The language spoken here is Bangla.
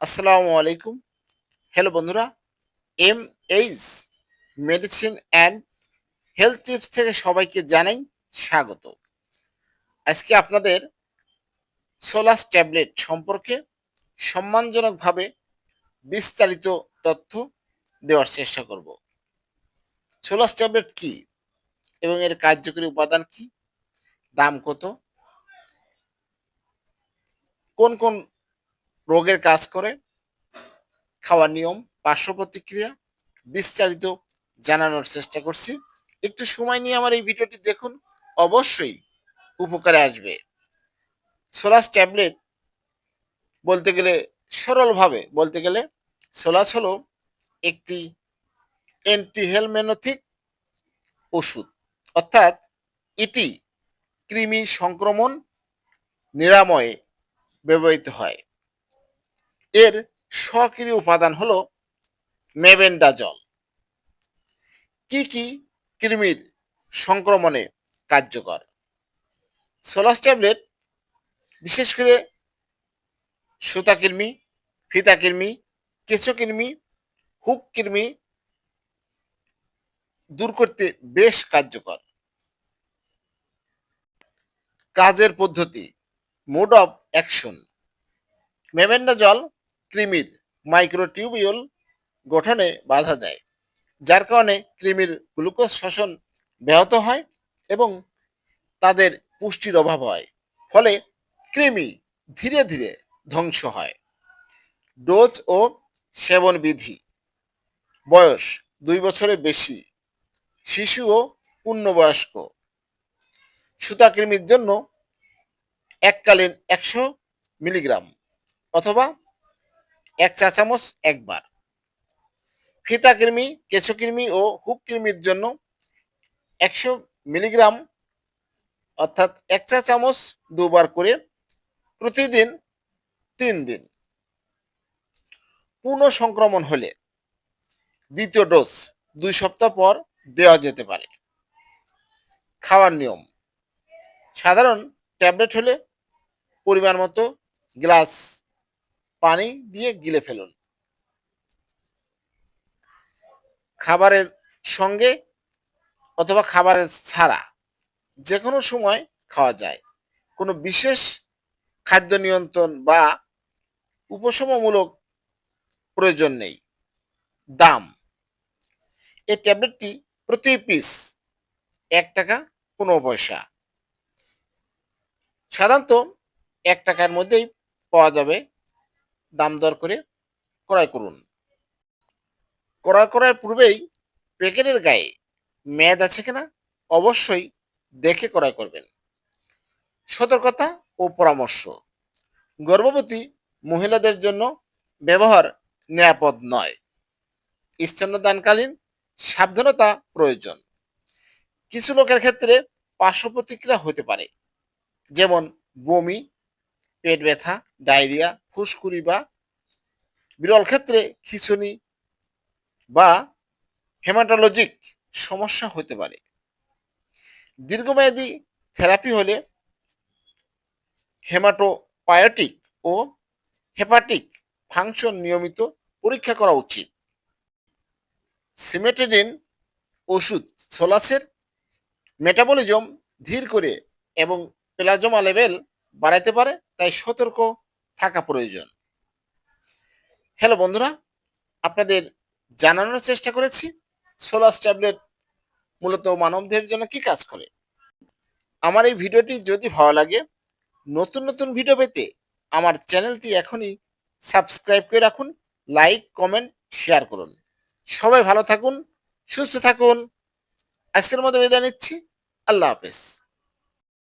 আসসালামু আলাইকুম। হ্যালো বন্ধুরা M H medicine and health tips থেকে সবাইকে জানাই স্বাগত। আজকে আপনাদের সোলাস ট্যাবলেট সম্পর্কে সম্মানজনকভাবে বিস্তারিত তথ্য দেওয়ার চেষ্টা করব। সোলাস ট্যাবলেট কি এবং এর কার্যকরী উপাদান কি, দাম কত, কোন কোন রোগের কাজ করে, খাওয়ার নিয়ম, পার্শ্ব প্রতিক্রিয়া বিস্তারিত জানানোর চেষ্টা করছি। একটু সময় নিয়ে আমার এই ভিডিওটি দেখুন, অবশ্যই উপকারে আসবে। সোলাস ট্যাবলেট বলতে গেলে সরলভাবে, বলতে গেলে সোলাস হলো একটি অ্যান্টিহেলমেনোথিক ওষুধ। অর্থাৎ এটি কৃমি সংক্রমণ নিরাময়ে ব্যবহৃত হয়। এর সক্রিয় উপাদান হলো মেবেন্ডাজল কি কি কৃমির সংক্রমণে কার্যকর? সোলাস ট্যাবলেট, বিশেষ করে সুতা কৃমি, ফিতা কৃমি, কেঁচো কৃমি, হুক কৃমি দূর করতে বেশ কার্যকর। কাজের পদ্ধতি, মোড অফ অ্যাকশন। মেবেন্ডাজল কৃমির মাইক্রোটিউবিউল গঠনে বাধা দেয়, যার কারণে কৃমির গ্লুকোজ শোষণ ব্যাহত হয় এবং তাদের পুষ্টির অভাব হয়। ফলে কৃমি ধীরে ধীরে ধ্বংস হয়। ডোজ ও সেবন বিধি বয়স দুই বছরের বেশি, শিশু ও পূর্ণবয়স্ক। সুতাকৃমির জন্য এককালীন একশো মিলিগ্রাম অথবা এক চা চামচ একবার। ফিতা কৃমি, কেঁচো কৃমি ও হুক কৃমির জন্য একশো মিলিগ্রাম অর্থাৎ এক চা চামচ দুবার করে প্রতিদিন তিন দিন। পূর্ণ সংক্রমণ হলে দ্বিতীয় ডোজ দুই সপ্তাহ পর দেওয়া যেতে পারে। খাওয়ার নিয়ম, সাধারণ ট্যাবলেট হলে পরিমাণ মতো গ্লাস পানি দিয়ে গিলে ফেলুন। খাবারের সঙ্গে অথবা খাবারের ছাড়া যে কোনো সময় খাওয়া যায়। কোনো বিশেষ খাদ্য নিয়ন্ত্রণ বা উপশমমূলক প্রয়োজন নেই। দাম। এই ট্যাবলেটটি প্রতি পিস এক টাকা পনেরো পয়সা। সাধারণত এক টাকার মধ্যেই পাওয়া যাবে দাম দর করে ক্রয় করুন। ক্রয় করার পূর্বেই প্যাকেটের গায়ে মেয়াদ আছে কিনা অবশ্যই দেখে ক্রয় করবেন। সতর্কতা ও পরামর্শ। গর্ভবতী মহিলাদের জন্য ব্যবহার নিরাপদ নয়। স্তন্যদানকালীন সাবধানতা প্রয়োজন। কিছু লোকের ক্ষেত্রে পার্শ্ব প্রতিক্রিয়া হতে পারে, যেমন বমি, পেট ব্যথা, ডায়রিয়া ফুসকুড়ি বা বিরল ক্ষেত্রে খিচুনি বা হেমাটোলজিক সমস্যা হতে পারে। দীর্ঘমেয়াদী থেরাপি হলে হেমাটোপায়োটিক ও হেপাটিক ফাংশন নিয়মিত পরীক্ষা করা উচিত। সিমেটেডিন ওষুধ সোলাসের মেটাবলিজম ধীর করে এবং প্লাজমা লেভেল বাড়াইতে পারে, তাই সতর্ক থাকা প্রয়োজন। হ্যালো বন্ধুরা, আপনাদের জানানোর চেষ্টা করেছি সোলাস ট্যাবলেট মূলত মানবদের জন্য কি কাজ করে। আমার এই ভিডিওটি যদি ভালো লাগে, নতুন নতুন ভিডিও পেতে আমার চ্যানেলটি এখনই সাবস্ক্রাইব করে রাখুন, লাইক, কমেন্ট, শেয়ার করুন। সবাই ভালো থাকুন, সুস্থ থাকুন। আজকের মতো বিদায় নিচ্ছি, আল্লাহ হাফেজ।